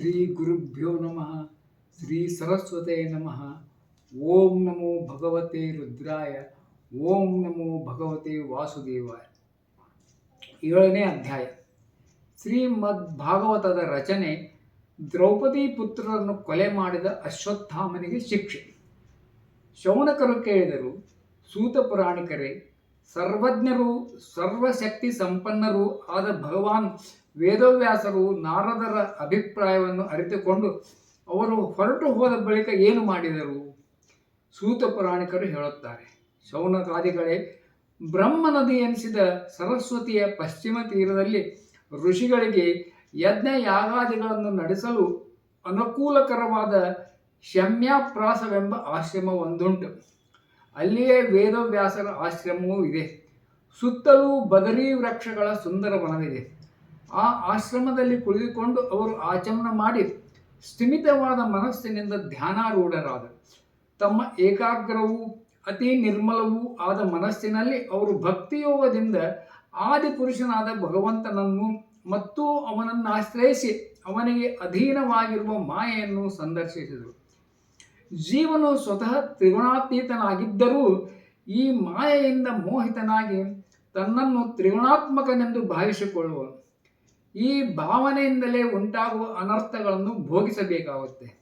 ಶ್ರೀ ಗುರುಭ್ಯೋ ನಮಃ, ಶ್ರೀ ಸರಸ್ವತೆ ನಮಃ. ಓಂ ನಮೋ ಭಗವತೆ ರುದ್ರಾಯ, ಓಂ ನಮೋ ಭಗವತೆ ವಾಸುದೇವಾಯ. ಏಳನೇ ಅಧ್ಯಾಯ. ಶ್ರೀಮದ್ ಭಾಗವತದ ರಚನೆ, ದ್ರೌಪದಿ ಪುತ್ರರನ್ನು ಕೊಲೆ ಮಾಡಿದ ಅಶ್ವತ್ಥಾಮನಿಗೆ ಶಿಕ್ಷೆ. ಶೌನಕರು ಕೇಳಿದರು, ಸೂತ ಪುರಾಣಿಕರೇ, ಸರ್ವಜ್ಞರು ಸರ್ವಶಕ್ತಿ ಸಂಪನ್ನರೂ ಆದ ಭಗವಾನ್ ವೇದವ್ಯಾಸರು ನಾರದರ ಅಭಿಪ್ರಾಯವನ್ನು ಅರಿತುಕೊಂಡು ಅವರು ಹೊರಟು ಹೋದ ಬಳಿಕ ಏನು ಮಾಡಿದರು? ಸೂತ ಪುರಾಣಿಕರು ಹೇಳುತ್ತಾರೆ, ಶೌನಕಾದಿಗಳೇ, ಬ್ರಹ್ಮ ನದಿ ಎನಿಸಿದ ಸರಸ್ವತಿಯ ಪಶ್ಚಿಮ ತೀರದಲ್ಲಿ ಋಷಿಗಳಿಗೆ ಯಜ್ಞ ಯಾಗಾದಿಗಳನ್ನು ನಡೆಸಲು ಅನುಕೂಲಕರವಾದ ಶಮ್ಯಾಪ್ರಾಸವೆಂಬ ಆಶ್ರಮ ಒಂದುಂಟು. ಅಲ್ಲಿಯೇ ವೇದವ್ಯಾಸರ ಆಶ್ರಮವೂ ಇದೆ. ಸುತ್ತಲೂ ಬದರಿ ವೃಕ್ಷಗಳ ಸುಂದರ ವನವಿದೆ. ಆ ಆಶ್ರಮದಲ್ಲಿ ಕುಳಿತುಕೊಂಡು ಅವರು ಆಚಮನ ಮಾಡಿ ಸ್ಥಿಮಿತವಾದ ಮನಸ್ಸಿನಿಂದ ಧ್ಯಾನಾರೂಢರಾದರು. ತಮ್ಮ ಏಕಾಗ್ರವೂ, ಅತಿ ನಿರ್ಮಲವೂ ಆದ ಮನಸ್ಸಿನಲ್ಲಿ ಅವರು ಭಕ್ತಿಯೋಗದಿಂದ ಆದಿಪುರುಷನಾದ ಭಗವಂತನನ್ನು ಮತ್ತು ಅವನನ್ನು ಆಶ್ರಯಿಸಿ ಅವನಿಗೆ ಅಧೀನವಾಗಿರುವ ಮಾಯೆಯನ್ನು ಸಂದರ್ಶಿಸಿದರು. ಜೀವನು ಸ್ವತಃ ತ್ರಿಗುಣಾತೀತನಾಗಿದ್ದರೂ ಈ ಮಾಯೆಯಿಂದ ಮೋಹಿತನಾಗಿ ತನ್ನನ್ನು ತ್ರಿಗುಣಾತ್ಮಕನೆಂದು ಭಾವಿಸಿಕೊಳ್ಳುವನು. ಈ ಭಾವನೆಯಿಂದಲೇ ಉಂಟಾಗುವ ಅನರ್ಥಗಳನ್ನು ಭೋಗಿಸಬೇಕಾಗುತ್ತೆ.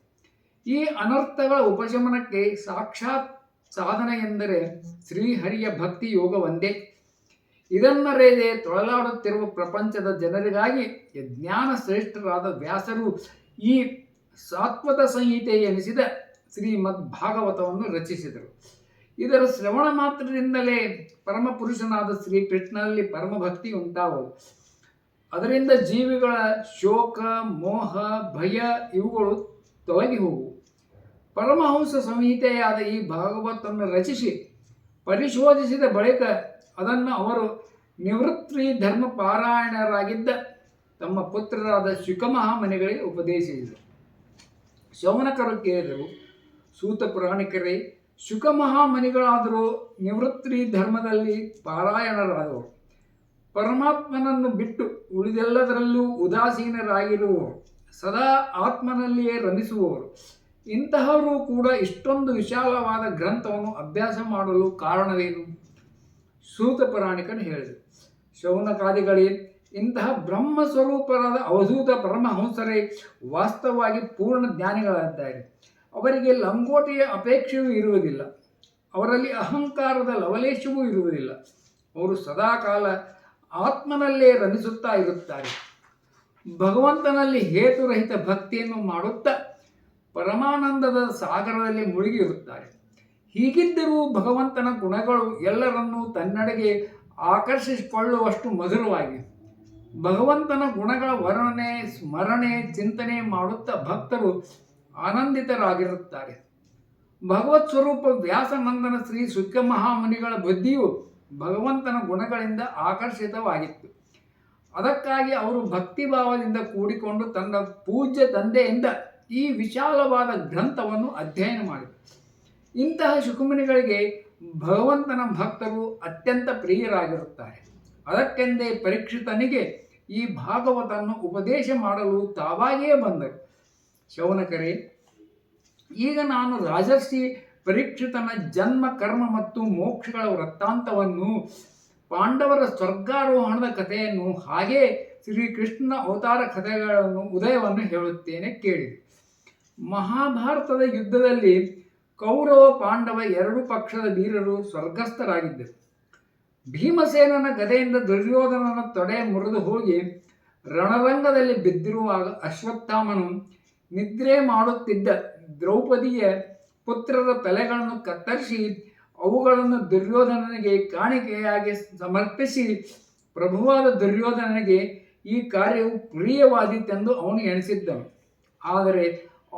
ಈ ಅನರ್ಥಗಳ ಉಪಶಮನಕ್ಕೆ ಸಾಕ್ಷಾತ್ ಸಾಧನ ಎಂದರೆ ಶ್ರೀಹರಿಯ ಭಕ್ತಿ ಯೋಗ ಒಂದೇ ಇದನ್ನರೇದೆ ತೊಳಲಾಡುತ್ತಿರುವ ಪ್ರಪಂಚದ ಜನರಿಗಾಗಿ ಜ್ಞಾನ ಶ್ರೇಷ್ಠರಾದ ವ್ಯಾಸರು ಈ ಸಾತ್ವತ ಸಂಹಿತೆ ಎನಿಸಿದ ಶ್ರೀಮದ್ ಭಾಗವತವನ್ನು ರಚಿಸಿದರು. ಇದರ ಶ್ರವಣ ಮಾತ್ರದಿಂದಲೇ ಪರಮಪುರುಷನಾದ ಶ್ರೀಕೃಷ್ಣನಲ್ಲಿ ಪರಮಭಕ್ತಿ ಉಂಟಾಗುವುದು. ಅದರಿಂದ ಜೀವಿಗಳ ಶೋಕ, ಮೋಹ, ಭಯ ಇವುಗಳು ತೊಲಗಿ ಹೋಗುವು ಪರಮಹಂಸ ಸಂಹಿತೆಯಾದ ಈ ಭಾಗವತನ್ನು ರಚಿಸಿ, ಪರಿಶೋಧಿಸಿದ ಬಳಿಕ ಅದನ್ನು ಅವರು ನಿವೃತ್ತಿ ಧರ್ಮ ಪಾರಾಯಣರಾಗಿದ್ದ ತಮ್ಮ ಪುತ್ರರಾದ ಶುಕಮಹಾಮನೆಗಳಿಗೆ ಉಪದೇಶಿಸಿದರು. ಶೌನಕರು ಕೇಳಿದರು, ಸೂತ ಪುರಾಣಿಕರೇ ಶುಕಮಹಾಮನಿಗಳಾದರೂ ನಿವೃತ್ತಿ ಧರ್ಮದಲ್ಲಿ ಪಾರಾಯಣರಾದವರು. ಪರಮಾತ್ಮನನ್ನು ಬಿಟ್ಟು ಉಳಿದೆಲ್ಲದರಲ್ಲೂ ಉದಾಸೀನರಾಗಿರುವವರು ಸದಾ ಆತ್ಮನಲ್ಲಿಯೇ ರಮಿಸುವವರು ಇಂತಹವರು ಕೂಡ ಇಷ್ಟೊಂದು ವಿಶಾಲವಾದ ಗ್ರಂಥವನ್ನು ಅಭ್ಯಾಸ ಮಾಡಲು ಕಾರಣವೇನು? ಸೂತ ಪುರಾಣಿಕನು ಹೇಳಿದರು ಶೌನಕಾದಿಗಳೇ, ಇಂತಹ ಬ್ರಹ್ಮ ಸ್ವರೂಪರಾದ ಅವಧೂತ ಪರಮಹಂಸರೇ, ವಾಸ್ತವವಾಗಿ ಪೂರ್ಣ ಜ್ಞಾನಿಗಳಾಗಿದ್ದಾರೆ. ಅವರಿಗೆ ಲಂಗೋಟಿಯ ಅಪೇಕ್ಷೆಯೂ ಇರುವುದಿಲ್ಲ. ಅವರಲ್ಲಿ ಅಹಂಕಾರದ ಲವಲೇಶವೂ ಇರುವುದಿಲ್ಲ. ಅವರು ಸದಾಕಾಲ ಆತ್ಮನಲ್ಲೇ ರಮಿಸುತ್ತಾ ಇರುತ್ತಾರೆ. ಭಗವಂತನಲ್ಲಿ ಹೇತುರಹಿತ ಭಕ್ತಿಯನ್ನು ಮಾಡುತ್ತಾ ಪರಮಾನಂದದ ಸಾಗರದಲ್ಲಿ ಮುಳುಗಿರುತ್ತಾರೆ. ಹೀಗಿದ್ದರೂ ಭಗವಂತನ ಗುಣಗಳು ಎಲ್ಲರನ್ನೂ ತನ್ನಡೆಗೆ ಆಕರ್ಷಿಸಿಕೊಳ್ಳುವಷ್ಟು ಮಧುರವಾಗಿ ಭಗವಂತನ ಗುಣಗಳ ವರ್ಣನೆ, ಸ್ಮರಣೆ, ಚಿಂತನೆ ಮಾಡುತ್ತಾ ಭಕ್ತರು ಆನಂದಿತರಾಗಿರುತ್ತಾರೆ. ಭಗವತ್ ಸ್ವರೂಪ ವ್ಯಾಸನಂದನ ಶ್ರೀ ಸುಖ ಮಹಾಮುನಿಗಳ ಬುದ್ಧಿಯು ಭಗವಂತನ ಗುಣಗಳಿಂದ ಆಕರ್ಷಿತವಾಗಿತ್ತು. ಅದಕ್ಕಾಗಿ ಅವರು ಭಕ್ತಿಭಾವದಿಂದ ಕೂಡಿಕೊಂಡು ತನ್ನ ಪೂಜ್ಯ ತಂದೆಯಿಂದ ಈ ವಿಶಾಲವಾದ ಗ್ರಂಥವನ್ನು ಅಧ್ಯಯನ ಮಾಡಿದರು. ಇಂತಹ ಶುಕುಮುನಿಗಳಿಗೆ ಭಗವಂತನ ಭಕ್ತರು ಅತ್ಯಂತ ಪ್ರಿಯರಾಗಿರುತ್ತಾರೆ. ಅದಕ್ಕೆಂದೇ ಪರೀಕ್ಷಿತನಿಗೆ ಈ ಭಾಗವತನ್ನು ಉಪದೇಶ ಮಾಡಲು ತಾವಾಗಿಯೇ ಬಂದರು. ಶೌನಕರೇ, ಈಗ ನಾನು ರಾಜರ್ಷಿ ಪರೀಕ್ಷಿತನ ಜನ್ಮ, ಕರ್ಮ ಮತ್ತು ಮೋಕ್ಷಗಳ ವೃತ್ತಾಂತವನ್ನು ಪಾಂಡವರ ಸ್ವರ್ಗಾರೋಹಣದ ಕಥೆಯನ್ನು ಹಾಗೆ ಶ್ರೀಕೃಷ್ಣನ ಅವತಾರ ಕಥೆಗಳನ್ನು ಉದಯವನ್ನು ಹೇಳುತ್ತೇನೆ ಕೇಳಿ. ಮಹಾಭಾರತದ ಯುದ್ಧದಲ್ಲಿ ಕೌರವ ಪಾಂಡವ ಎರಡು ಪಕ್ಷದ ವೀರರು ಸ್ವರ್ಗಸ್ಥರಾಗಿದ್ದರು. ಭೀಮಸೇನನ ಗದೆಯಿಂದ ದುರ್ಯೋಧನನ ತೊಡೆ ಮುರಿದು ಹೋಗಿ ರಣರಂಗದಲ್ಲಿ ಬಿದ್ದಿರುವಾಗ ಅಶ್ವತ್ಥಾಮನು ನಿದ್ರೆ ಮಾಡುತ್ತಿದ್ದ ದ್ರೌಪದಿಯ ಪುತ್ರರ ತಲೆಗಳನ್ನು ಕತ್ತರಿಸಿ, ಅವುಗಳನ್ನು ದುರ್ಯೋಧನನಿಗೆ ಕಾಣಿಕೆಯಾಗಿ ಸಮರ್ಪಿಸಿ, ಪ್ರಭುವಾದ ದುರ್ಯೋಧನನಿಗೆ ಈ ಕಾರ್ಯವು ಪ್ರಿಯವಾದೀತೆಂದು ಅವನು ಎಣಿಸಿದ್ದನು. ಆದರೆ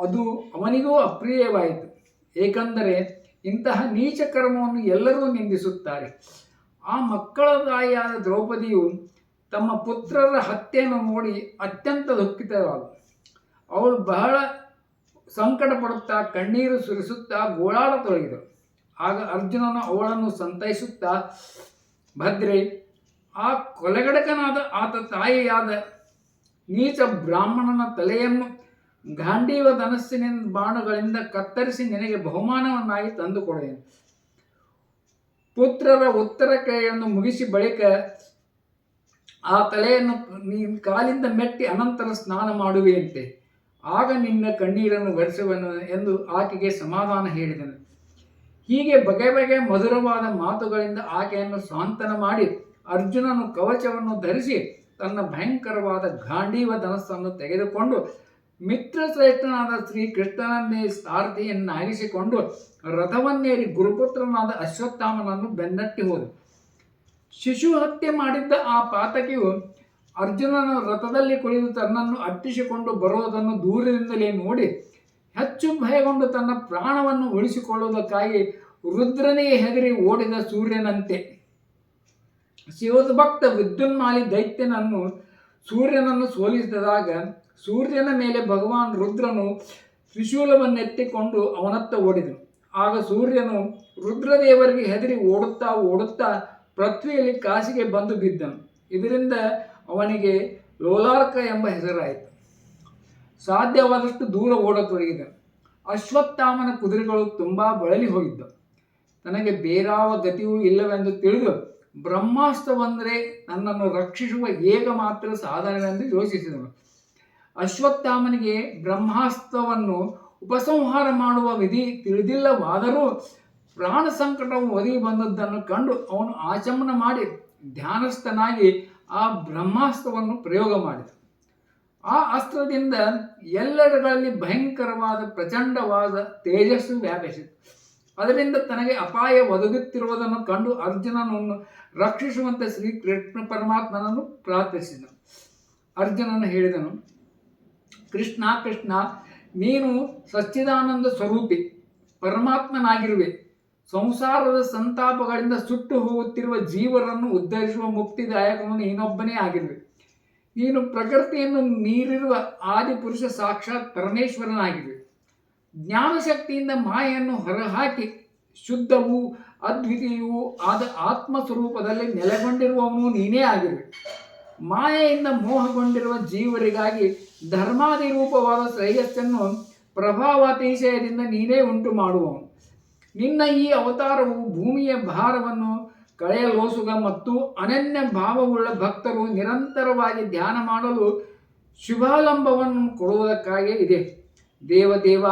ಅದು ಅವನಿಗೂ ಅಪ್ರಿಯವಾಯಿತು. ಏಕೆಂದರೆ ಇಂತಹ ನೀಚ ಕರ್ಮವನ್ನು ಎಲ್ಲರೂ ನಿಂದಿಸುತ್ತಾರೆ. ಆ ಮಕ್ಕಳ ತಾಯಿಯಾದ ದ್ರೌಪದಿಯು ತಮ್ಮ ಪುತ್ರರ ಹತ್ಯೆಯನ್ನು ನೋಡಿ ಅತ್ಯಂತ ದುಃಖಿತವಾದ ಅವಳು ಬಹಳ ಸಂಕಟ ಪಡುತ್ತಾ ಕಣ್ಣೀರು ಸುರಿಸುತ್ತಾ ಗೋಳಾಡತೊಡಗಿದರು ಆಗ ಅರ್ಜುನನು ಅವಳನ್ನು ಸಂತೈಸುತ್ತಾ, ಭದ್ರೆ, ಆ ಕೊಲೆಗಡಕನಾದ ಆತ ತಾಯಿಯಾದ ನೀಚ ಬ್ರಾಹ್ಮಣನ ತಲೆಯನ್ನು ಗಾಂಡೀವ ಧನಸ್ಸಿನಿಂದ ಬಾಣಗಳಿಂದ ಕತ್ತರಿಸಿ ನಿನಗೆ ಬಹುಮಾನವನ್ನಾಗಿ ತಂದುಕೊಡೆಯನು ಪುತ್ರರ ಉತ್ತರ ಕ್ರಿಯೆಯನ್ನು ಮುಗಿಸಿ ಬಳಿಕ ಆ ತಲೆಯನ್ನು ನೀನು ಕಾಲಿಂದ ಮೆಟ್ಟಿ ಅನಂತರ ಸ್ನಾನ ಮಾಡುವೆಯಂತೆ. ಆಗ ನಿನ್ನ ಕಣ್ಣೀರನ್ನು ಒರೆಸುವನು ಎಂದು ಆಕೆಗೆ ಸಮಾಧಾನ ಹೇಳಿದನು. ಹೀಗೆ ಬಗೆ ಬಗೆ ಮಧುರವಾದ ಮಾತುಗಳಿಂದ ಆಕೆಯನ್ನು ಸಾಂತನ ಮಾಡಿ ಅರ್ಜುನನು ಕವಚವನ್ನು ಧರಿಸಿ ತನ್ನ ಭಯಂಕರವಾದ ಗಾಂಡೀವ ಧನಸ್ಸನ್ನು ತೆಗೆದುಕೊಂಡು ಮಿತ್ರಶ್ರೇಷ್ಠನಾದ ಶ್ರೀ ಕೃಷ್ಣನನ್ನೇ ಸಾರಥಿಯನ್ನಾಗಿಸಿಕೊಂಡು ರಥವನ್ನೇರಿ ಗುರುಪುತ್ರನಾದ ಅಶ್ವತ್ಥಾಮನನ್ನು ಬೆನ್ನಟ್ಟಿ ಹೋದ ಶಿಶು ಹತ್ಯೆ ಮಾಡಿದ್ದ ಆ ಪಾತಕಿಯು ಅರ್ಜುನನ ರಥದಲ್ಲಿ ಕುಳಿತು ತನ್ನನ್ನು ಅಟ್ಟಿಸಿಕೊಂಡು ಬರುವುದನ್ನು ದೂರದಿಂದಲೇ ನೋಡಿ ಹೆಚ್ಚು ಭಯಗೊಂಡು ತನ್ನ ಪ್ರಾಣವನ್ನು ಉಳಿಸಿಕೊಳ್ಳುವುದಕ್ಕಾಗಿ ರುದ್ರನೇ ಹೆದರಿ ಓಡಿದ ಸೂರ್ಯನಂತೆ. ಶಿವಭಕ್ತ ವಿದ್ಯುನ್ಮಾಲಿ ದೈತ್ಯನನ್ನು ಸೂರ್ಯನನ್ನು ಸೋಲಿಸಿದಾಗ ಸೂರ್ಯನ ಮೇಲೆ ಭಗವಾನ್ ರುದ್ರನು ತ್ರಿಶೂಲವನ್ನೆತ್ತಿಕೊಂಡು ಅವನತ್ತ ಓಡಿದನು. ಆಗ ಸೂರ್ಯನು ರುದ್ರದೇವರಿಗೆ ಹೆದರಿ ಓಡುತ್ತಾ ಓಡುತ್ತಾ ಪೃಥ್ವಿಯಲ್ಲಿ ಕಾಸಿಗೆ ಬಂದು ಬಿದ್ದನು. ಇದರಿಂದ ಅವನಿಗೆ ಲೋಲಾರ್ಕ ಎಂಬ ಹೆಸರಾಯಿತು. ಸಾಧ್ಯವಾದಷ್ಟು ದೂರ ಓಡತೊಡಗಿದ. ಅಶ್ವತ್ಥಾಮನ ಕುದುರೆಗಳು ತುಂಬ ಬಳಲಿ ಹೋಗಿದ್ದವು ತನಗೆ ಬೇರಾವ ಗತಿಯೂ ಇಲ್ಲವೆಂದು ತಿಳಿದು ಬ್ರಹ್ಮಾಸ್ತ್ರ ಬಂದರೆ ನನ್ನನ್ನು ರಕ್ಷಿಸುವ ಏಕ ಮಾತ್ರ ಸಾಧನವೆಂದು ಯೋಚಿಸಿದನು. ಅಶ್ವತ್ಥಾಮನಿಗೆ ಬ್ರಹ್ಮಾಸ್ತ್ರವನ್ನು ಉಪಸಂಹಾರ ಮಾಡುವ ವಿಧಿ ತಿಳಿದಿಲ್ಲವಾದರೂ ಪ್ರಾಣ ಸಂಕಟವು ಒದಗಿ ಬಂದದ್ದನ್ನು ಕಂಡು ಅವನು ಆಚಮನ ಮಾಡಿ ಧ್ಯಾನಸ್ಥನಾಗಿ ಆ ಬ್ರಹ್ಮಾಸ್ತ್ರವನ್ನು ಪ್ರಯೋಗ ಮಾಡಿದ ಆ ಅಸ್ತ್ರದಿಂದ ಎಲ್ಲೆಡೆಗಳಲ್ಲಿ ಭಯಂಕರವಾದ ಪ್ರಚಂಡವಾದ ತೇಜಸ್ಸು ವ್ಯಾಪಿಸಿತು. ಅದರಿಂದ ತನಗೆ ಅಪಾಯ ಒದಗುತ್ತಿರುವುದನ್ನು ಕಂಡು ಅರ್ಜುನನನ್ನು ರಕ್ಷಿಸುವಂತೆ ಶ್ರೀ ಕೃಷ್ಣ ಪರಮಾತ್ಮನನ್ನು ಪ್ರಾರ್ಥಿಸಿದನು. ಅರ್ಜುನನು ಹೇಳಿದನು, ಕೃಷ್ಣ ಕೃಷ್ಣ, ನೀನು ಸಚ್ಚಿದಾನಂದ ಸ್ವರೂಪಿ, ಪರಮಾತ್ಮನಾಗಿರುವೆ. ಸಂಸಾರದ ಸಂತಾಪಗಳಿಂದ ಸುಟ್ಟು ಹೋಗುತ್ತಿರುವ ಜೀವರನ್ನು ಉದ್ಧರಿಸುವ ಮುಕ್ತಿದಾಯಕನನ್ನು ಇನ್ನೊಬ್ಬನೇ ಆಗಿರುವೆ ನೀನು ಪ್ರಕೃತಿಯನ್ನು ಮೀರಿರುವ ಆದಿಪುರುಷ ಸಾಕ್ಷಾತ್ ಪರಮೇಶ್ವರನಾಗಿರುವೆ ಜ್ಞಾನಶಕ್ತಿಯಿಂದ ಮಾಯೆಯನ್ನು ಹೊರಹಾಕಿ ಶುದ್ಧವೂ ಅದ್ವಿತೀಯವೂ ಆದ ಆತ್ಮ ಸ್ವರೂಪದಲ್ಲಿ ನೆಲೆಗೊಂಡಿರುವವನು ನೀನೇ ಆಗಿರುವೆ ಮಾಯೆಯಿಂದ ಮೋಹಗೊಂಡಿರುವ ಜೀವರಿಗಾಗಿ ಧರ್ಮಾದಿ ರೂಪವಾದ ಶ್ರೇಯಸ್ಸನ್ನು ಪ್ರಭಾವಾತಿಶಯದಿಂದ ನೀನೇ ಉಂಟು ಮಾಡುವವನು ನಿನ್ನ ಈ ಅವತಾರವು ಭೂಮಿಯ ಭಾರವನ್ನು ಕಳೆಯಲೋಸುಗ ಮತ್ತು ಅನನ್ಯ ಭಾವವುಳ್ಳ ಭಕ್ತರು ನಿರಂತರವಾಗಿ ಧ್ಯಾನ ಮಾಡಲು ಶುಭಾಲಂಬವನ್ನು ಕೊಡುವುದಕ್ಕಾಗಿ ಇದೆ. ದೇವದೇವ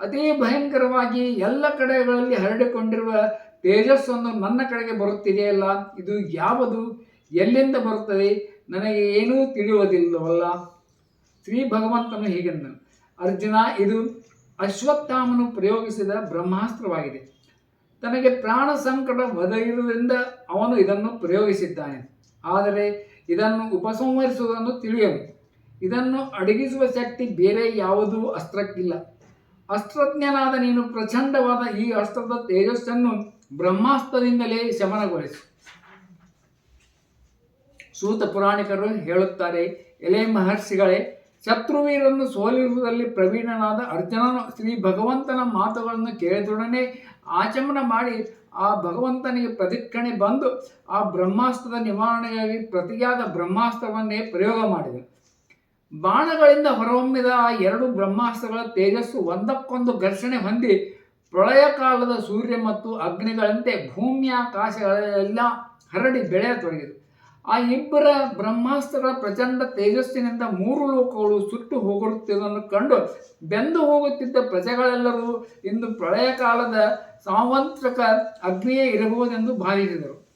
ಅದೇ ಭಯಂಕರವಾಗಿ ಎಲ್ಲ ಕಡೆಗಳಲ್ಲಿ ಹರಡಿಕೊಂಡಿರುವ ತೇಜಸ್ಸೊಂದು ನನ್ನ ಕಡೆಗೆ ಬರುತ್ತಿದೆಯಲ್ಲ, ಇದು ಯಾವುದು? ಎಲ್ಲಿಂದ ಬರುತ್ತದೆ? ನನಗೆ ಏನೂ ತಿಳಿಯುವುದಿಲ್ಲವಲ್ಲ. ಶ್ರೀ ಭಗವಂತನು ಹೀಗೆಂದನು. ಅರ್ಜುನ, ಇದು ಅಶ್ವತ್ಥಾಮನು ಪ್ರಯೋಗಿಸಿದ ಬ್ರಹ್ಮಾಸ್ತ್ರವಾಗಿದೆ. ತನಗೆ ಪ್ರಾಣ ಸಂಕಟ ಒದಗಿರುವುದರಿಂದ ಅವನು ಇದನ್ನು ಪ್ರಯೋಗಿಸಿದ್ದಾನೆ. ಆದರೆ ಇದನ್ನು ಉಪಸಂಹರಿಸುವುದನ್ನು ತಿಳಿಯಲು ಇದನ್ನು ಅಡಗಿಸುವ ಶಕ್ತಿ ಬೇರೆ ಯಾವುದೂ ಅಸ್ತ್ರಕ್ಕಿಲ್ಲ. ಅಸ್ತ್ರಜ್ಞನಾದ ನೀನು ಪ್ರಚಂಡವಾದ ಈ ಅಸ್ತ್ರದ ತೇಜಸ್ಸನ್ನು ಬ್ರಹ್ಮಾಸ್ತ್ರದಿಂದಲೇ ಶಮನಗೊಳಿಸು. ಸೂತ ಪುರಾಣಿಕರು ಹೇಳುತ್ತಾರೆ, ಎಲೆ ಮಹರ್ಷಿಗಳೇ ಶತ್ರುವೀರನ್ನು ಸೋಲಿಸುವುದರಲ್ಲಿ ಪ್ರವೀಣನಾದ ಅರ್ಜುನನು ಶ್ರೀ ಭಗವಂತನ ಮಾತುಗಳನ್ನು ಕೇಳಿದೊಡನೆ ಆಚಮನ ಮಾಡಿ ಆ ಭಗವಂತನಿಗೆ ಪ್ರತಿಕ್ಷಣೆ ಬಂದು ಆ ಬ್ರಹ್ಮಾಸ್ತ್ರದ ನಿವಾರಣೆಗಾಗಿ ಪ್ರತಿಯಾದ ಬ್ರಹ್ಮಾಸ್ತ್ರವನ್ನೇ ಪ್ರಯೋಗ ಮಾಡಿದನು. ಬಾಣಗಳಿಂದ ಹೊರಹೊಮ್ಮಿದ ಆ ಎರಡು ಬ್ರಹ್ಮಾಸ್ತ್ರಗಳ ತೇಜಸ್ಸು ಒಂದಕ್ಕೊಂದು ಘರ್ಷಣೆ ಹೊಂದಿ ಪ್ರಳಯ ಕಾಲದ ಸೂರ್ಯ ಮತ್ತು ಅಗ್ನಿಗಳಂತೆ ಭೂಮಿಯ ಭೂಮಿಯಾಕಾಶಗಳೆಲ್ಲ ಹರಡಿ ಬೆಳೆಯತೊಡಗಿತು ಆ ಇಬ್ಬರ ಬ್ರಹ್ಮಾಸ್ತ್ರಗಳ ಪ್ರಚಂಡ ತೇಜಸ್ಸಿನಿಂದ ಮೂರು ಲೋಕಗಳು ಸುಟ್ಟು ಹೋಗುತ್ತಿರುವುದನ್ನು ಕಂಡು ಬೆಂದು ಹೋಗುತ್ತಿದ್ದ ಪ್ರಜೆಗಳೆಲ್ಲರೂ ಇಂದು ಪ್ರಳಯ ಕಾಲದ ಸಾಮಂತ್ರಕ ಅಗ್ನಿಯೇ ಇರಬಹುದೆಂದು ಭಾವಿಸಿದರು.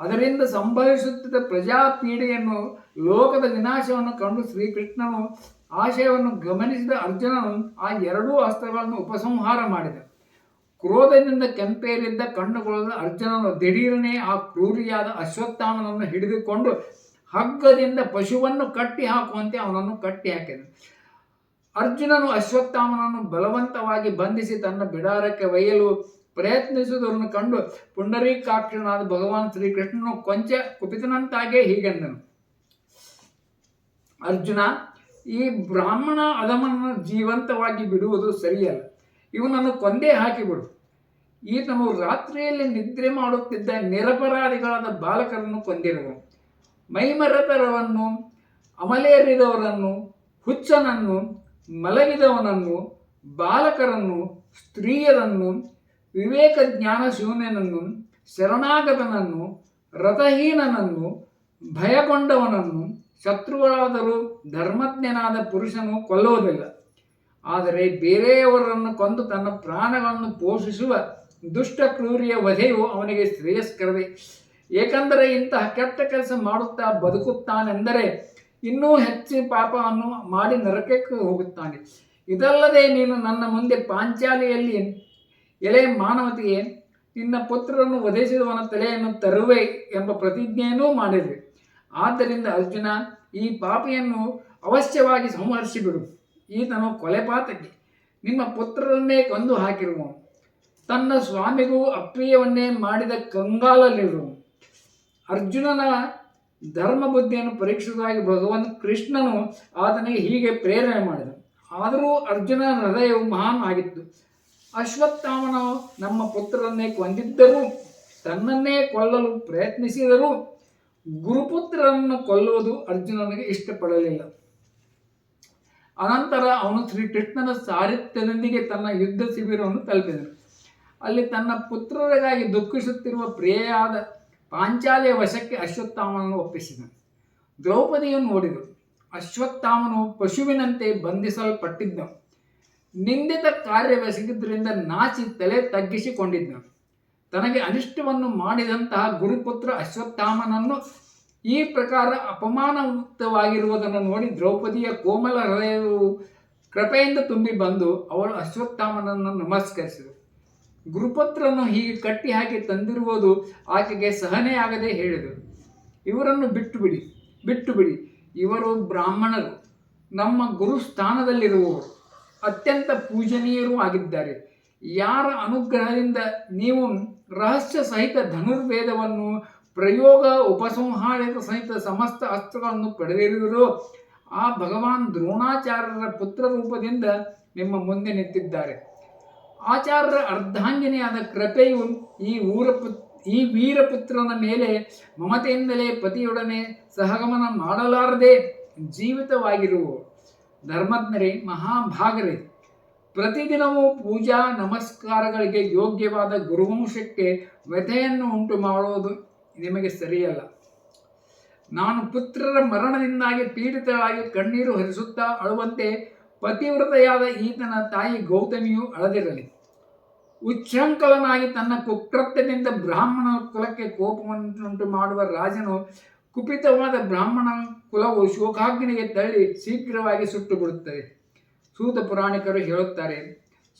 ಅದರಿಂದ ಸಂಭವಿಸುತ್ತಿದ್ದ ಪ್ರಜಾಪೀಡೆಯನ್ನು ಲೋಕದ ವಿನಾಶವನ್ನು ಕಂಡು ಶ್ರೀಕೃಷ್ಣನು ಆಶಯವನ್ನು ಗಮನಿಸಿದ ಅರ್ಜುನನು ಆ ಎರಡೂ ಅಸ್ತ್ರಗಳನ್ನು ಉಪಸಂಹಾರ ಮಾಡಿದ. ಕ್ರೋಧದಿಂದ ಕೆಂಪೇರಿದ್ದ ಕಣ್ಣುಗಳನ್ನು ಅರ್ಜುನನು ದಿಢೀರನೆ ಆ ಕ್ರೂರಿಯಾದ ಅಶ್ವತ್ಥಾಮನನ್ನು ಹಿಡಿದುಕೊಂಡು ಹಗ್ಗದಿಂದ ಪಶುವನ್ನು ಕಟ್ಟಿ ಹಾಕುವಂತೆ ಅವನನ್ನು ಕಟ್ಟಿ ಹಾಕಿದನು ಅರ್ಜುನನು ಅಶ್ವತ್ಥಾಮನನ್ನು ಬಲವಂತವಾಗಿ ಬಂಧಿಸಿ ತನ್ನ ಬಿಡಾರಕ್ಕೆ ಒಯ್ಯಲು ಪ್ರಯತ್ನಿಸುವುದನ್ನು ಕಂಡು ಪುಂಡರೀಕಾಕ್ಷನಾದ ಭಗವಾನ್ ಶ್ರೀಕೃಷ್ಣನು ಕೊಂಚ ಕುಪಿತನಂತಾಗೆ ಹೀಗೆಂದನು. ಅರ್ಜುನ, ಈ ಬ್ರಾಹ್ಮಣ ಅಧಮನನ್ನು ಜೀವಂತವಾಗಿ ಬಿಡುವುದು ಸರಿಯಲ್ಲ. ಇವನನ್ನು ಕೊಂದೇ ಹಾಕಿಬಿಡು. ಈತನು ರಾತ್ರಿಯಲ್ಲಿ ನಿದ್ರೆ ಮಾಡುತ್ತಿದ್ದ ನಿರಪರಾಧಿಗಳಾದ ಬಾಲಕರನ್ನು ಕೊಂದಿರುವನು. ಮೈಮರತರವನ್ನು, ಅಮಲೇರಿದವರನ್ನು, ಹುಚ್ಚನನ್ನು, ಮಲಗಿದವನನ್ನು, ಬಾಲಕರನ್ನು, ಸ್ತ್ರೀಯರನ್ನು ವಿವೇಕ ಜ್ಞಾನ ಶೂನ್ಯನನ್ನು, ಶರಣಾಗತನನ್ನು, ರಥಹೀನನನ್ನು, ಭಯಗೊಂಡವನನ್ನು, ಶತ್ರುಗಳಾದರೂ ಧರ್ಮಜ್ಞನಾದ ಪುರುಷನು ಕೊಲ್ಲುವುದಿಲ್ಲ. ಆದರೆ ಬೇರೆಯವರನ್ನು ಕೊಂದು ತನ್ನ ಪ್ರಾಣಗಳನ್ನು ಪೋಷಿಸುವ ದುಷ್ಟ ಕ್ರೂರಿಯ ವಧೆಯು ಅವನಿಗೆ ಶ್ರೇಯಸ್ಕರವೇ. ಏಕೆಂದರೆ ಇಂತಹ ಕೆಟ್ಟ ಕೆಲಸ ಮಾಡುತ್ತಾ ಬದುಕುತ್ತಾನೆಂದರೆ ಇನ್ನೂ ಹೆಚ್ಚು ಪಾಪವನ್ನು ಮಾಡಿ ನರಕಕ್ಕೆ ಹೋಗುತ್ತಾನೆ. ಇದಲ್ಲದೆ ನೀನು ನನ್ನ ಮುಂದೆ ಪಾಂಚಾಲಿಯಲ್ಲಿ ಎಲೆ ಮಾನವತೆಯೇ, ನಿನ್ನ ಪುತ್ರರನ್ನು ವಧಿಸಿದವನ ತಲೆಯನ್ನು ತರುವೆ ಎಂಬ ಪ್ರತಿಜ್ಞೆಯನ್ನೂ ಮಾಡಿದೆ. ಆದ್ದರಿಂದ ಅರ್ಜುನ, ಈ ಪಾಪಿಯನ್ನು ಅವಶ್ಯವಾಗಿ ಸಂಹರಿಸಿಬಿಡು. ಈತನು ಕೊಲೆಪಾತಕಿ ನಿಮ್ಮ ಪುತ್ರರನ್ನೇ ಕೊಂದು ಹಾಕಿರುವ ತನ್ನ ಸ್ವಾಮಿಗೂ ಅಪ್ರಿಯವನ್ನೇ ಮಾಡಿದ ಕಂಗಾಲಲ್ಲಿರು ಅರ್ಜುನನ ಧರ್ಮ ಬುದ್ಧಿಯನ್ನು ಪರೀಕ್ಷಿಸುವಾಗಿ ಭಗವಂತ ಕೃಷ್ಣನು ಆತನಿಗೆ ಹೀಗೆ ಪ್ರೇರಣೆ ಮಾಡಿದನು. ಆದರೂ ಅರ್ಜುನನ ಹೃದಯವು ಮಹಾನ್ ಆಗಿತ್ತು. ಅಶ್ವತ್ಥಾಮನು ನಮ್ಮ ಪುತ್ರರನ್ನೇ ಕೊಂದಿದ್ದರೂ, ತನ್ನನ್ನೇ ಕೊಲ್ಲಲು ಪ್ರಯತ್ನಿಸಿದರೂ ಗುರುಪುತ್ರರನ್ನು ಕೊಲ್ಲುವುದು ಅರ್ಜುನನಿಗೆ ಇಷ್ಟಪಡಲಿಲ್ಲ. ಅನಂತರ ಅವನು ಶ್ರೀಕೃಷ್ಣನ ಸಾರಿತ್ಯದೊಂದಿಗೆ ತನ್ನ ಯುದ್ಧ ಶಿಬಿರವನ್ನು ತಲುಪಿದನು. ಅಲ್ಲಿ ತನ್ನ ಪುತ್ರರಿಗಾಗಿ ದುಃಖಿಸುತ್ತಿರುವ ಪ್ರಿಯೆಯಾದ ಪಾಂಚಾಲಿಯ ವಶಕ್ಕೆ ಅಶ್ವತ್ಥಾಮನನ್ನು ಒಪ್ಪಿಸಿದನು. ದ್ರೌಪದಿಯನ್ನು ನೋಡಿದರು ಅಶ್ವತ್ಥಾಮನು ಪಶುವಿನಂತೆ ಬಂಧಿಸಲ್ಪಟ್ಟಿದ್ದನು. ನಿಂದಿತ ಕಾರ್ಯವೆಸಗಿದ್ದರಿಂದ ನಾಚಿ ತಲೆ ತಗ್ಗಿಸಿಕೊಂಡಿದ್ದನು. ತನಗೆ ಅನಿಷ್ಟವನ್ನು ಮಾಡಿದಂತಹ ಗುರುಪುತ್ರ ಅಶ್ವತ್ಥಾಮನನ್ನು ಈ ಪ್ರಕಾರ ಅಪಮಾನಯುಕ್ತವಾಗಿರುವುದನ್ನು ನೋಡಿ ದ್ರೌಪದಿಯ ಕೋಮಲ ಹೃದಯವು ಕೃಪೆಯಿಂದ ತುಂಬಿ ಬಂದು ಅವಳು ಅಶ್ವತ್ಥಾಮನನ್ನು ನಮಸ್ಕರಿಸಿದರು ಗುರುಪುತ್ರನು ಹೀಗೆ ಕಟ್ಟಿ ಹಾಕಿ ತಂದಿರುವುದು ಆಕೆಗೆ ಸಹನೆಯಾಗದೆ ಹೇಳಿದರು ಇವರನ್ನು ಬಿಟ್ಟು ಬಿಡಿ ಬಿಟ್ಟು ಬಿಡಿ ಇವರು ಬ್ರಾಹ್ಮಣರು. ನಮ್ಮ ಗುರುಸ್ಥಾನದಲ್ಲಿರುವವರು. ಅತ್ಯಂತ ಪೂಜನೀಯರೂ ಆಗಿದ್ದಾರೆ. ಯಾರ ಅನುಗ್ರಹದಿಂದ ನೀವು ರಹಸ್ಯ ಸಹಿತ ಧನುರ್ವೇದವನ್ನು ಪ್ರಯೋಗ, ಉಪಸಂಹಾರದ ಸಹಿತ ಸಮಸ್ತ ಅಸ್ತ್ರಗಳನ್ನು ಪಡೆದಿರುವುದು ಆ ಭಗವಾನ್ ದ್ರೋಣಾಚಾರ್ಯರ ಪುತ್ರ ರೂಪದಿಂದ ನಿಮ್ಮ ಮುಂದೆ ನಿಂತಿದ್ದಾರೆ. ಆಚಾರ್ಯರ ಅರ್ಧಾಂಗಿನಿಯಾದ ಕೃಪೆಯು ಈ ಊರ ಪುತ್ ಈ ವೀರಪುತ್ರನ ಮೇಲೆ ಮಮತೆಯಿಂದಲೇ ಪತಿಯೊಡನೆ ಸಹಗಮನ ಮಾಡಲಾರದೆ ಜೀವಿತವಾಗಿರುವ ಧರ್ಮಜ್ಞರೇ, ಮಹಾಭಾಗರೇ, ಪ್ರತಿದಿನವೂ ಪೂಜಾ ನಮಸ್ಕಾರಗಳಿಗೆ ಯೋಗ್ಯವಾದ ಗುರುವಂಶಕ್ಕೆ ವ್ಯಥೆಯನ್ನು ಉಂಟು ಮಾಡುವುದು ನಿಮಗೆ ಸರಿಯಲ್ಲ. ನಾನು ಪುತ್ರರ ಮರಣದಿಂದಾಗಿ ಪೀಡಿತಳಾಗಿ ಕಣ್ಣೀರು ಹರಿಸುತ್ತಾ ಅಳುವಂತೆ ಪತಿವ್ರತೆಯಾದ ಈತನ ತಾಯಿ ಗೌತಮಿಯು ಅಳದಿರಲಿ. ಉಚ್ಛೃಂಖಲನಾಗಿ ತನ್ನ ಕುಕೃತ್ಯದಿಂದ ಬ್ರಾಹ್ಮಣ ಕುಲಕ್ಕೆ ಕೋಪವನ್ನುಂಟು ಮಾಡುವ ರಾಜನು ಕುಪಿತವಾದ ಬ್ರಾಹ್ಮಣ ಕುಲವು ಶೋಕಾಗ್ನಿಗೆ ತಳ್ಳಿ ಶೀಘ್ರವಾಗಿ ಸುಟ್ಟು ಬಿಡುತ್ತದೆ ಸೂತ ಪುರಾಣಿಕರು ಹೇಳುತ್ತಾರೆ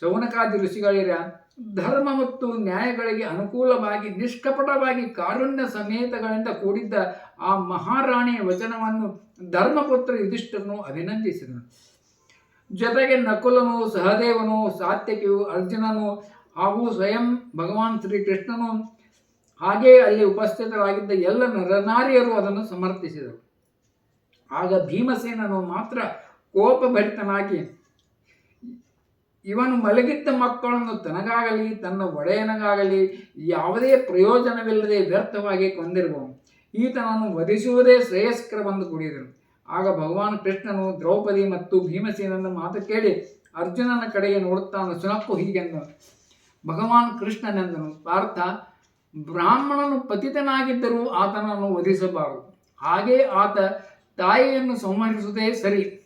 ಶೌನಕಾದಿ ಋಷಿಗಳಿರ ಧರ್ಮ ಮತ್ತು ನ್ಯಾಯಗಳಿಗೆ ಅನುಕೂಲವಾಗಿ, ನಿಷ್ಕಪಟವಾಗಿ ಕಾರುಣ್ಯ ಸಮೇತಗಳಿಂದ ಕೂಡಿದ್ದ ಆ ಮಹಾರಾಣಿಯ ವಚನವನ್ನು ಧರ್ಮಪುತ್ರ ಯುಧಿಷ್ಠರನು ಅಭಿನಂದಿಸಿದನು. ಜೊತೆಗೆ ನಕುಲನು, ಸಹದೇವನು, ಸಾತ್ಯಕಿಯು, ಅರ್ಜುನನು ಹಾಗೂ ಸ್ವಯಂ ಭಗವಾನ್ ಶ್ರೀಕೃಷ್ಣನು ಹಾಗೆಯೇ ಅಲ್ಲಿ ಉಪಸ್ಥಿತರಾಗಿದ್ದ ಎಲ್ಲ ನರನಾರಿಯರು ಅದನ್ನು ಸಮರ್ಥಿಸಿದರು. ಆಗ ಭೀಮಸೇನನು ಮಾತ್ರ ಕೋಪಭರಿತನಾಗಿ ಇವನು ಮಲಗಿದ್ದ ಮಕ್ಕಳನ್ನು ತನಗಾಗಲಿ, ತನ್ನ ಒಡೆಯನಗಾಗಲಿ ಯಾವುದೇ ಪ್ರಯೋಜನವಿಲ್ಲದೆ ವ್ಯರ್ಥವಾಗಿ ಕೊಂದಿರುವನು. ಈತನನ್ನು ವಧಿಸುವುದೇ ಶ್ರೇಯಸ್ಕರವೆಂದು ಕುಡಿದರು. ಆಗ ಭಗವಾನ್ ಕೃಷ್ಣನು ದ್ರೌಪದಿ ಮತ್ತು ಭೀಮಸೇನನ ಮಾತು ಕೇಳಿ ಅರ್ಜುನನ ಕಡೆಗೆ ನೋಡುತ್ತಾನು, ಸುನಕ್ಕು ಹೀಗೆಂದನು. ಭಗವಾನ್ ಕೃಷ್ಣನೆಂದನು, ಪಾರ್ಥ, ಬ್ರಾಹ್ಮಣನು ಪತಿತನಾಗಿದ್ದರೂ ಆತನನ್ನು ವಧಿಸಬಾರದು. ಹಾಗೇ ಆತ ತಾಯಿಯನ್ನು ಸಂಹರಿಸುವುದೇ ಸರಿ.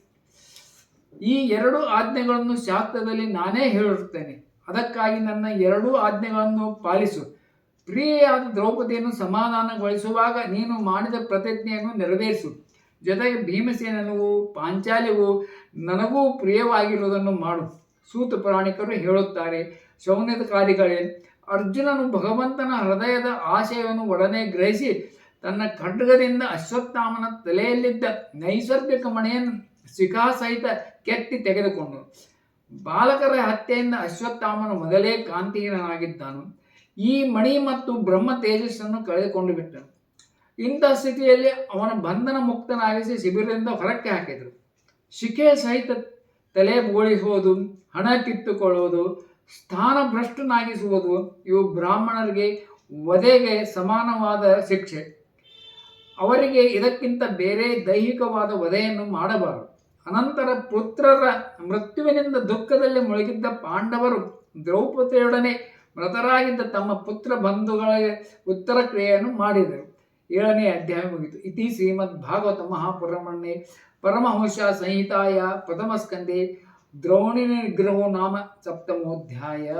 ಈ ಎರಡು ಆಜ್ಞೆಗಳನ್ನು ಶಾಸ್ತ್ರದಲ್ಲಿ ನಾನೇ ಹೇಳಿರುತ್ತೇನೆ ಅದಕ್ಕಾಗಿ ನನ್ನ ಎರಡೂ ಆಜ್ಞೆಗಳನ್ನು ಪಾಲಿಸು. ಪ್ರಿಯೆಯಾದ ದ್ರೌಪದಿಯನ್ನು ಸಮಾಧಾನಗೊಳಿಸುವಾಗ ನೀನು ಮಾಡಿದ ಪ್ರತಿಜ್ಞೆಯನ್ನು ನೆರವೇರಿಸು. ಜೊತೆಗೆ ಭೀಮಸೇನನವು ಪಾಂಚಾಲಿಗೂ ನನಗೂ ಪ್ರಿಯವಾಗಿರುವುದನ್ನು ಮಾಡು. ಸೂತ ಪುರಾಣಿಕರು ಹೇಳುತ್ತಾರೆ, ಶೌನ್ಯಕಾರಿಗಳೇ, ಅರ್ಜುನನು ಭಗವಂತನ ಹೃದಯದ ಆಶಯವನ್ನು ಒಡನೆ ಗ್ರಹಿಸಿ, ತನ್ನ ಖಡ್ಗದಿಂದ ಅಶ್ವತ್ಥಾಮನ ತಲೆಯಲ್ಲಿದ್ದ ನೈಸರ್ಗಿಕ ಮಣೆಯನ್ನು ಶಿಖಾ ಸಹಿತ ಕೆತ್ತಿ ತೆಗೆದುಕೊಂಡು ಬಾಲಕರ ಹತ್ಯೆಯಿಂದ ಅಶ್ವತ್ಥಾಮನು ಮೊದಲೇ ಕಾಂತಿಹೀನನಾಗಿದ್ದಾನು ಈ ಮಣಿ ಮತ್ತು ಬ್ರಹ್ಮ ತೇಜಸ್ಸನ್ನು ಕಳೆದುಕೊಂಡು ಬಿಟ್ಟನು. ಇಂಥ ಸ್ಥಿತಿಯಲ್ಲಿ ಅವನ ಬಂಧನ ಮುಕ್ತನಾಗಿಸಿ ಶಿಬಿರದಿಂದ ಹೊರಕ್ಕೆ ಹಾಕಿದರು. ಶಿಖೆ ಸಹಿತ ತಲೆ ಬೋಳಿಸುವುದು ಹಣ ಕಿತ್ತುಕೊಳ್ಳುವುದು, ಸ್ಥಾನ ಭ್ರಷ್ಟನಾಗಿಸುವುದು ಇವು ಬ್ರಾಹ್ಮಣರಿಗೆ ವಧೆಗೆ ಸಮಾನವಾದ ಶಿಕ್ಷೆ. ಅವರಿಗೆ ಇದಕ್ಕಿಂತ ಬೇರೆ ದೈಹಿಕವಾದ ವಧೆಯನ್ನು ಮಾಡಬಾರದು. ಅನಂತರ ಪುತ್ರರ ಮೃತ್ಯುವಿನಿಂದ ದುಃಖದಲ್ಲಿ ಮುಳುಗಿದ್ದ ಪಾಂಡವರು ದ್ರೌಪದಿಯೊಡನೆ ಮೃತರಾಗಿದ್ದ ತಮ್ಮ ಪುತ್ರ ಬಂಧುಗಳಿಗೆ ಉತ್ತರ ಕ್ರಿಯೆಯನ್ನು ಮಾಡಿದರು. ಏಳನೇ ಅಧ್ಯಾಯ ಮುಗಿತು. ಇತಿ ಶ್ರೀಮದ್ ಭಾಗವತ ಮಹಾಪುರಮಣ್ಯೆ ಪರಮಹಂಶ ಸಂಹಿತಾಯ ಪ್ರಥಮ ಸ್ಕಂದೆ ದ್ರೋಣಿ ನಾಮ ಸಪ್ತಮೋಧ್ಯಾಯ.